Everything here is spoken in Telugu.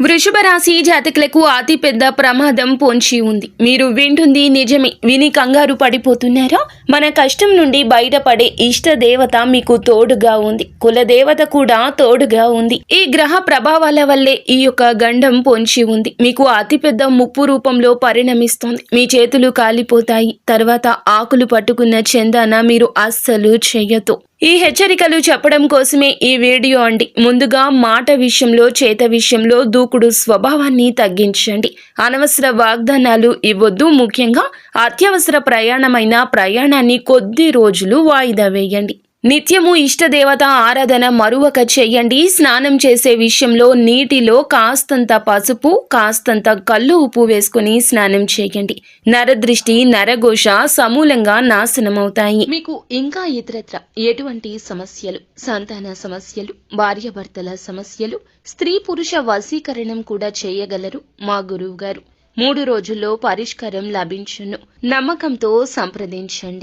వృషభ రాశి జాతకులకు అతిపెద్ద ప్రమాదం పొంచి ఉంది. మీరు వింటుంది నిజమే. విని కంగారు పడిపోతున్నారా? మన కష్టం నుండి బయటపడే ఇష్ట దేవత మీకు తోడుగా ఉంది. కుల దేవత కూడా తోడుగా ఉంది. ఈ గ్రహ ప్రభావాల వల్లే ఈ యొక్క గండం పొంచి ఉంది. మీకు అతిపెద్ద ముప్పు రూపంలో పరిణమిస్తోంది. మీ చేతులు కాలిపోతాయి. తర్వాత ఆకులు పట్టుకున్న చందాన మీరు అస్సలు చెయ్యొద్దు. ఈ హెచ్చరికలు చెప్పడం కోసమే ఈ వీడియో అండి. ముందుగా మాట విషయంలో చేత విషయంలో దూకుడు స్వభావాన్ని తగ్గించండి. అనవసర వాగ్దానాలు ఇవ్వద్దు. ముఖ్యంగా అత్యవసర ప్రయాణమైన ప్రయాణాన్ని కొద్ది రోజులు వాయిదా వేయండి. నిత్యము ఇష్టదేవత ఆరాధన మరువక చేయండి. స్నానం చేసే విషయంలో నీటిలో కాస్తంత పసుపు కాస్తంత కళ్ళు ఉప్పు వేసుకుని స్నానం చేయండి. నరదృష్టి నరఘోష సమూలంగా నాశనమవుతాయి. మీకు ఇంకా ఇతరత్ర ఎటువంటి సమస్యలు సంతాన సమస్యలు భార్యాభర్తల సమస్యలు స్త్రీ పురుష వశీకరణం కూడా చేయగలరు? మా గురువు గారు మూడు రోజుల్లో పరిష్కారం లభించును. నమ్మకంతో సంప్రదించండి.